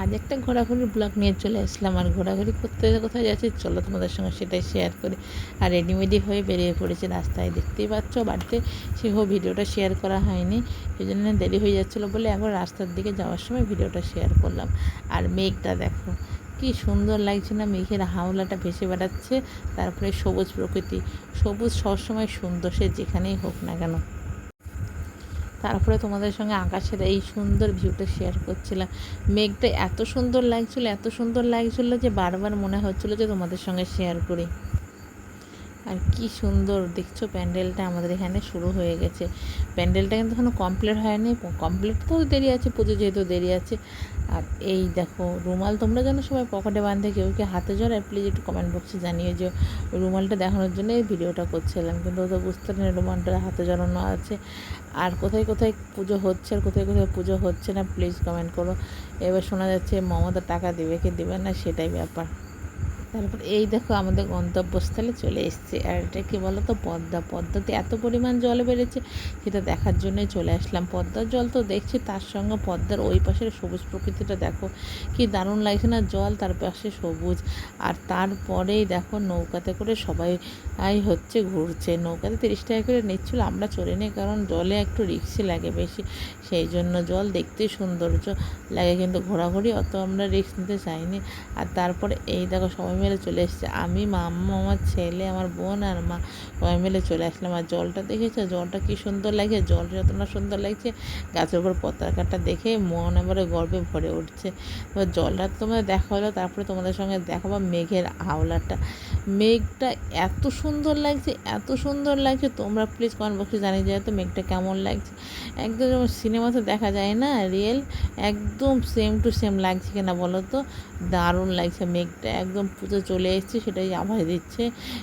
আজ একটা ঘোরাঘুরির ব্লগ নিয়ে চলে আসলাম। আর ঘোরাঘুরি করতে কোথায় যাচ্ছি, চলো তোমাদের সঙ্গে সেটাই শেয়ার করি। আর রেডিমেডি হয়ে বেরিয়ে পড়েছি রাস্তায়। দেখতেই পাচ্ছ, বাড়িতে সেও ভিডিওটা শেয়ার করা হয়নি। সেই জন্য দেরি হয়ে যাচ্ছিল বলে একবার রাস্তার দিকে যাওয়ার সময় ভিডিওটা শেয়ার করলাম। আর মেঘটা দেখো, কি সুন্দর লাগছে না মেঘের হাওলাটা ভেসে বেড়াচ্ছে। তারপরে সবুজ প্রকৃতি, সবুজ সবসময় সুন্দর সে যেখানেই হোক না কেন। তারপরে তোমাদের সঙ্গে আকাশের এই সুন্দর ভিউটা শেয়ার করছিলাম। মেঘটা এত সুন্দর লাগছিল, এত সুন্দর লাগছিল যে বারবার মনে হচ্ছিল যে তোমাদের সঙ্গে শেয়ার করি। আর কি সুন্দর, দেখছ প্যান্ডেলটা আমাদের এখানে শুরু হয়ে গেছে। প্যান্ডেলটা কিন্তু এখনও কমপ্লিট হয়নি কমপ্লিট তো দেরি আছে, পুজো যেহেতু দেরি আছে। আর এই দেখো, রুমাল তোমরা জানো সবাই পকেটে বাঁধে, কেউ কি হাতে জড়ায় প্লিজ একটু কমেন্ট বক্সে জানিয়ে যে রুমালটা দেখানোর জন্য এই ভিডিওটা করছিলাম। কিন্তু তো বুঝতে পারি রুমালটা হাতে জড়ানো আছে। আর কোথায় কোথায় পুজো হচ্ছে আর কোথায় কোথায় পুজো হচ্ছে না প্লিজ কমেন্ট করো। এবার শোনা যাচ্ছে মমতা টাকা দেবে কি দেবে না, সেটাই ব্যাপার। তারপর এই দেখো আমাদের গন্তব্যস্থলে চলে এসছে। আর এটা কী বলো তো পদ্মা। পদ্মাতে এত পরিমাণ জল বেড়েছে, সেটা দেখার জন্যই চলে আসলাম। পদ্মার জল তো দেখছি, তার সঙ্গে পদ্মার ওই পাশের সবুজ প্রকৃতিটা দেখো, কি দারুণ লাগছে না? জল তার পাশে সবুজ। আর তারপরেই দেখো নৌকাতে করে সবাই হচ্ছে ঘুরছে। নৌকাতে তিরিশ টাকা করে নিচ্ছিল, আমরা চলে নিই কারণ জলে একটু রিক্সি লাগে বেশি। সেই জন্য জল দেখতেই সৌন্দর্য লাগে, কিন্তু ঘোরাঘুরি অত আমরা রিক্স নিতে চাইনি। আর তারপরে এই দেখো সবাই মিলে চলে এসেছে। আমি, মাম্মা, আমার ছেলে, আমার বোন আর মা সবাই মিলে চলে আসলাম। আর জলটা দেখেছ? জলটা কি সুন্দর লাগছে? জল যত না সুন্দর লাগছে, গাছের উপর পতাকাটা দেখে মন এবারে গর্বে ভরে উঠছে। এবার জলটা তোমাদের দেখা হলো, তারপরে তোমাদের সঙ্গে দেখাবো মেঘের আওলাটা। মেঘটা এত সুন্দর লাগছে, এত সুন্দর লাগছে। তোমরা প্লিজ কমেন্ট বক্সে জানিয়ে যায় তো মেঘটা কেমন লাগছে। একদম যেমন সিনেমাতে দেখা যায় না রিয়েল একদম সেম টু সেম লাগছে কিনা বলো তো? দারুণ লাগছে। মেঘটা একদম পুজো চলে এসেছি, সেটাই আভাস দিচ্ছে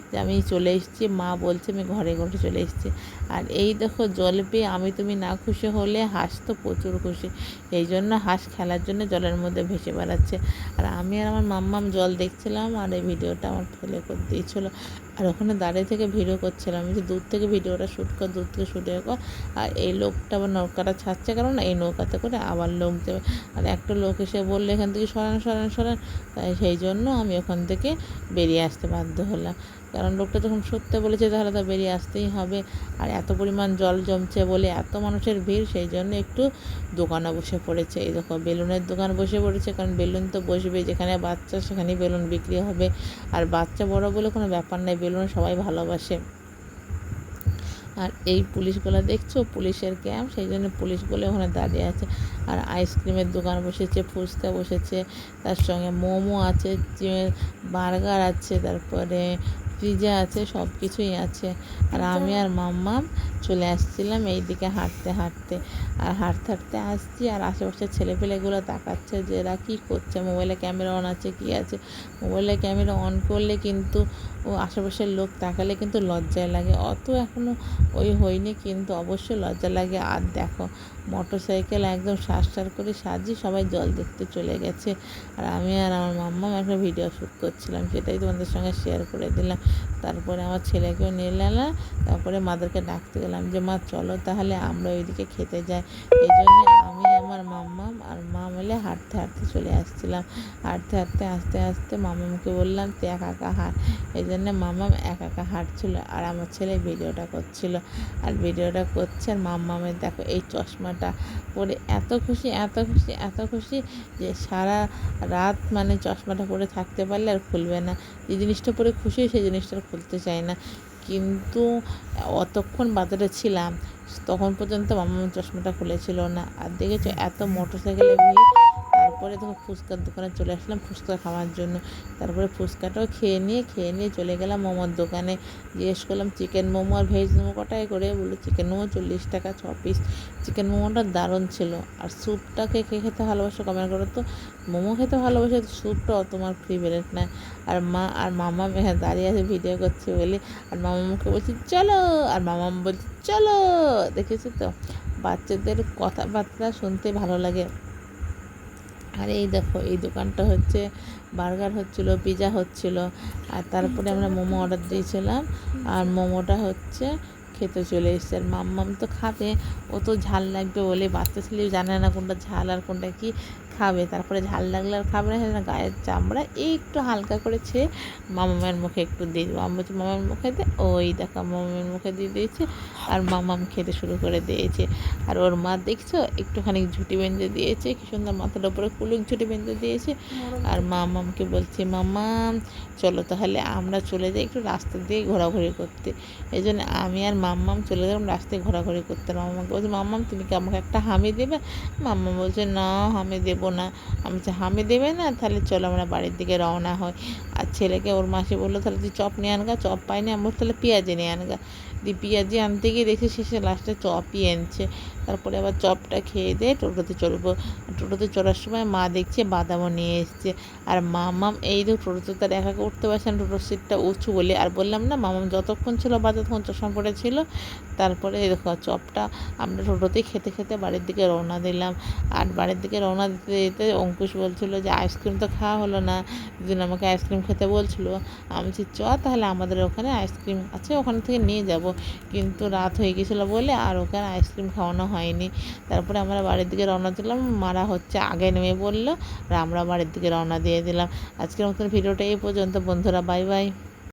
যে আমি চলে এসেছি। মা বলছে, আমি ঘরে ঘরে চলে এসেছি। আর এই দেখো জল পেয়ে আমি তুমি না খুশি হলে হাঁস তো প্রচুর খুশি। এই জন্য হাঁস খেলার জন্য জলের মধ্যে ভেসে বেড়াচ্ছে। আর আমি আর আমার মাম্মাম জল দেখছিলাম আর এই ভিডিওটা আমার ফেলে করে দিয়েছিলো। আর ওখানে দাঁড়িয়ে থেকে ভিডিও করছিলাম। যে দূর থেকে ভিডিওটা শ্যুট কর, দূর থেকে শ্যুট কর। আর এই লোকটা আবার নৌকাটা ছাড়ছে কারণ এই নৌকাতে করে আবার লোক দেবে। আর একটা লোক এসে বললে, এখান থেকে সরান সরান সরান। তাই সেই জন্য আমি ওখান থেকে বেরিয়ে আসতে বাধ্য হলাম। কারণ লোকটা যখন সত্যি বলেছে, তাহলে তো বেরিয়ে আসতেই হবে। আর এত পরিমাণ জল জমছে বলে এত মানুষের ভিড়, সেই জন্য একটু দোকানে বসে পড়েছে। এই দেখো, বেলুনের দোকান বসে পড়েছে, কারণ বেলুন তো বসবে যেখানে বাচ্চা, সেখানেই বেলুন বিক্রি হবে। আর বাচ্চা বড় বলে কোনো ব্যাপার নেই। বেলুন সবাই ভালোবাসে। আর এই পুলিশগুলো দেখছ? পুলিশের ক্যাম্প, সেই জন্য পুলিশগুলো ওখানে দাঁড়িয়ে আছে। আর আইসক্রিমের দোকান বসেছে, ফুচকা বসেছে, তার সঙ্গে মোমো আছে বার্গার আছে, তারপরে পিজা আছে সব কিছুই আছে। আর আমি আর মাম্মাম চলে আসছিলাম এই দিকে হাঁটতে হাঁটতে। আর হাঁটতে হাঁটতে আসছি আর আশেপাশে ছেলেপেলেগুলো তাকাচ্ছে যে এরা কী করছে মোবাইলে ক্যামেরা অন আছে কী আছে। মোবাইলে ক্যামেরা অন করলে কিন্তু ও আশেপাশের লোক তাকালে কিন্তু লজ্জায় লাগে। অত এখনও ওই হয়নি কিন্তু অবশ্যই লজ্জা লাগে। আর দেখো মোটর সাইকেল একদম সার করে সাজিয়ে সবাই জল দেখতে চলে গেছে। আর আমি আর আমার মাম্মাম একটা ভিডিও শ্যুট করছিলাম, সেটাই তোমাদের সঙ্গে শেয়ার করে দিলাম। তারপরে আমার ছেলেকেও নিয়ে এলাম, তারপরে মাদেরকে ডাকতে গেলাম যে, মা, চলো তাহলে আমরা ওইদিকে খেতে যাই। এই জন্যে আমি, আমার মাম্মাম আর মা মিলে হাঁটতে হাঁটতে চলে আসছিলাম। হাঁটতে হাঁটতে আস্তে আস্তে মামামকে বললাম, তুই একা একা হাঁট। এই জন্য মামাম একা একা হাঁটছিল আর আমার ছেলে ভিডিওটা করছিল। আর ভিডিওটা করছে আর মাম্মামের, দেখো এই চশমাটা পরে এত খুশি এত খুশি এত খুশি যে সারা রাত মানে চশমাটা পরে থাকতে পারলে আর খুলবে না। যে জিনিসটা পরে খুশি সেই জিনিসটা খুলতে চায় না। কিন্তু অতক্ষণ বাজারে ছিলাম, তখন পর্যন্ত মামা চশমাটা খুলেছিল না। আর দেখেছ এত মোটর সাইকেলে ভিড় তারপরে দেখো ফুচকার দোকানে চলে আসলাম ফুচকা খাওয়ার জন্য। তারপরে ফুচকাটাও খেয়ে নিয়ে খেয়ে নিয়ে চলে গেলাম মোমোর দোকানে। জিজ্ঞেস করলাম চিকেন মোমো আর ভেজ মোমো কটাই করে? বলল চিকেন মোমো চল্লিশ টাকা ছ পিস চিকেন মোমোটা দারুণ ছিল। আর স্যুপটাকে কে খেতে ভালোবাসো কমেন্ট করো তো। মোমো খেতে ভালোবাসে স্যুপটা তোমার ফেভারেট না। আর মা, আর মামা দাঁড়িয়ে আছে ভিডিও করছে বলে। আর মামাকে বলছি, চলো। আর মামা বলছে, চলো। দেখেছি তো? বাচ্চাদের কথাবার্তা শুনতে ভালো লাগে। আর এই দেখো, এই দোকানটা হচ্ছে বার্গার হচ্ছিল, পিজা হচ্ছিল, আর তারপরে আমরা মোমো অর্ডার দিয়েছিলাম, আর মোমোটা হচ্ছে খেতে চলে এসছে। আর মাম্মাম তো খাবে, ও তো ঝাল লাগবে বলে, বাচ্চা ছেলে জানে না কোনটা ঝাল আর কোনটা কি। খাবে তারপরে ঝাল লাগলে আর খাবে না সেজন্য গায়ের চামড়া একটু হালকা করেছে মামামের মুখে একটু দিয়ে দেবো। আমি বলছি মামার মুখে দে ওই দেখো মামামের মুখে দিয়ে দিয়েছে আর মামাম খেতে শুরু করে দিয়েছে। আর ওর মা দেখছ একটুখানি ঝুটি বেঁধে দিয়েছে কি সুন্দর মাথার উপরে কুলুক ঝুটি বেঁধে দিয়েছে। আর মামামকে বলছে মামাম চলো তাহলে আমরা চলে যাই একটু রাস্তা দিয়ে ঘোরাঘুরি করতে। এই জন্য আমি আর মাম্মাম চলে গেলাম রাস্তায় ঘোরাঘুরি করতে। মামাকে বলছি মাম্মাম তুমি কি আমাকে একটা হামি দেবে? মাম্মা বলছে না হামি দেবো না। আমি হামি দেবে না? তাহলে চলো আমরা বাড়ির দিকে রওনা হই। আর ছেলেকে ওর মাসি বলল, তাহলে তুই চপ নিয়ে আনগা চপ পাইনি আমি তাহলে পেঁয়াজি নিয়ে আনগা দিয়ে পেঁয়াজি আনতে গিয়ে দেখি শেষে লাস্টে চপই এনেছে। তারপরে আবার চপটা খেয়ে দিয়ে টোটোতে চলবো টোটোতে চড়ার সময় মা দেখছে বাদামও নিয়ে এসছে। আর মামাম এই তো টোটোতে তার একা উঠতে পারছে না, টোটোর সিটটা উঁচু বলে। আর বললাম, না, মামাম যতক্ষণ ছিল বা ততক্ষণ চশমা পড়ে ছিল। তারপরে দেখো, চপটা আমরা টোটোতেই খেতে খেতে বাড়ির দিকে রওনা দিলাম। আর বাড়ির দিকে রওনা দিতে দিতে অঙ্কুশ বলছিল যে, আইসক্রিম তো খাওয়া হলো না। দুদিন আমাকে আইসক্রিম খেতে বলছিল। আমি চ, তাহলে আমাদের ওখানে আইসক্রিম আছে, ওখান থেকে নিয়ে যাব। কিন্তু রাত হয়ে গেছিল বলে আর ওখানে আইসক্রিম খাওয়ানো হয়নি। তারপরে আমরা বাড়ির দিকে রওনা দিলাম। মারা হচ্ছে আগে নেমে বলল। আর আমরা বাড়ির দিকে রওনা দিয়ে দিলাম। আজকের মতন ভিডিওটা এই পর্যন্ত। বন্ধুরা, বাই বাই।